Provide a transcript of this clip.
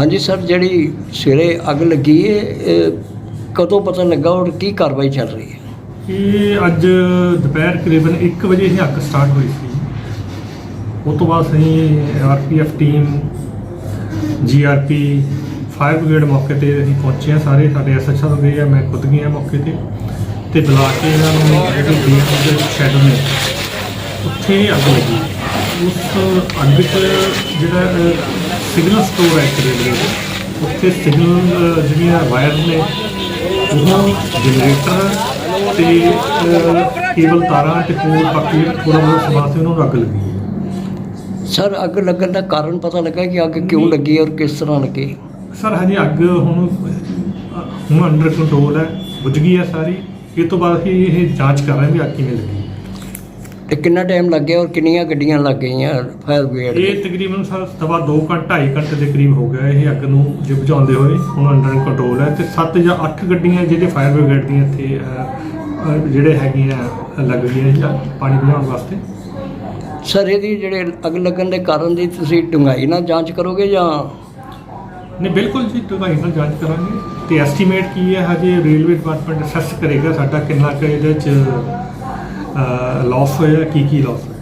ਹਾਂਜੀ ਸਰ, ਜਿਹੜੀ ਸਵੇਰੇ ਅੱਗ ਲੱਗੀ ਹੈ ਇਹ ਕਦੋਂ ਪਤਾ ਲੱਗਾ ਔਰ ਕੀ ਕਾਰਵਾਈ ਚੱਲ ਰਹੀ ਹੈ? ਇਹ ਅੱਜ ਦੁਪਹਿਰ ਕਰੀਬਨ 1 ਵਜੇ ਇਹ ਅੱਗ ਸਟਾਰਟ ਹੋਈ ਸੀ। ਉਸ ਤੋਂ ਬਾਅਦ ਅਸੀਂ RPF team GRP fire brigade ਮੌਕੇ ਤੇ ਅਸੀਂ ਪਹੁੰਚੇ ਹਾਂ ਸਾਰੇ। ਸਾਡੇ ਐਸਐਚਓ ਗਏ ਆ, ਮੈਂ ਖੁਦ ਗਿਆ ਮੌਕੇ ਤੇ। ਤੇ ਬੁਲਾ ਕੇ ਇਹਨਾਂ ਨੂੰ ਜਿਹੜੇ ਡੀਐਮ ਦੇ ਸ਼ੈਡ ਨੇ, ਉੱਥੇ ਅੱਗ ਲੱਗੀ। ਉਸ ਅੱਗ 'ਚ ਜਿਹੜਾ ਸਿਗਨਲ ਸਟੋਰ ਹੈ ਇੱਕ ਰੇਲਵੇ ਦਾ ਉੱਥੇ ਸਿਗਨਲ ਜਿਹੜੀਆਂ ਵਾਇਰ ਨੇ ਉਹ ਜਨਰੇਟਰ ਤੇ ਕੇਬਲ ਤਾਰਾਂ ਤੇ ਹੋਰ ਬਾਕੀ ਥੋੜਾ ਬਹੁਤ ਸਮਾਨ ਸੀ ਉਹਨੂੰ ਅੱਗ ਲੱਗੀ ਸਰ ਅੱਗ ਲੱਗਣ ਦਾ ਕਾਰਨ ਪਤਾ ਲੱਗਾ ਕਿ ਅੱਗ ਕਿਉਂ ਲੱਗੀ ਔਰ ਕਿਸ ਤਰ੍ਹਾਂ ਲੱਗੀ? ਸਰ ਹਜੇ ਅੱਗ ਹੁਣ ਹੁਣ ਅੰਡਰ ਕੰਟਰੋਲ ਹੈ ਬੁਝ ਗਈ ਹੈ ਸਾਰੀ। ਇਹ ਤੋਂ ਬਾਅਦ ਹੀ ਇਹ ਜਾਂਚ ਕਰ ਰਹੇ ਹਾਂ ਵੀ ਅੱਗ ਕਿਵੇਂ ਲੱਗੀ। ਤੇ ਕਿੰਨਾ ਟਾਈਮ ਲੱਗਿਆ ਔਰ ਕਿੰਨੀਆਂ ਗੱਡੀਆਂ ਲੱਗ ਗਈਆਂ ਫਾਇਰ ਬ੍ਰਿਗੇਡ ਇਹ? ਤਕਰੀਬਨ ਸਰ ਸਵਾ 2 ਘੰਟੇ 2.5 ਘੰਟੇ ਦੇ ਕਰੀਬ ਹੋ ਗਿਆ ਇਹ ਅੱਗ ਨੂੰ ਜੇ ਬੁਝਾਉਂਦੇ ਹੋਏ। ਹੁਣ ਅੰਡਰ ਕੰਟਰੋਲ ਹੈ ਤੇ 7 ਜਾਂ 8 ਗੱਡੀਆਂ ਜਿਹੜੇ ਫਾਇਰ ਬ੍ਰਿਗੇਡ ਦੀਆਂ ਇੱਥੇ ਅਹ, ਜਿਹੜੇ ਹੈਗੀਆਂ ਲੱਗ ਗਈਆਂ ਜਾਂ ਪਾਣੀ ਬੁਝਾਉਣ ਵਾਸਤੇ। ਸਰ ਇਹਦੀ ਜਿਹੜੇ ਅੱਗ ਲੱਗਣ ਦੇ ਕਾਰਨ ਦੀ ਤੁਸੀਂ ਡੂੰਘਾਈ ਨਾਲ ਜਾਂਚ ਕਰੋਗੇ ਜਾਂ? ਨਹੀਂ ਬਿਲਕੁਲ ਜੀ ਢੁਕਾਈ ਨਾਲ ਜਾਂਚ ਕਰਾਂਗੇ। ਤੇ ਐਸਟੀਮੇਟ ਕੀ ਹੈ? ਹਜੇ ਰੇਲਵੇ ਡਿਪਾਰਟਮੈਂਟ ਅਸੈਸ ਕਰੇਗਾ ਸਾਡਾ ਕਿੰਨਾ ਕੁ ਇਹਦੇ ਚ ਲਾਸ ਹੋਇਆ ਕੀ ਕੀ ਲਾਸ ਹੋਇਆ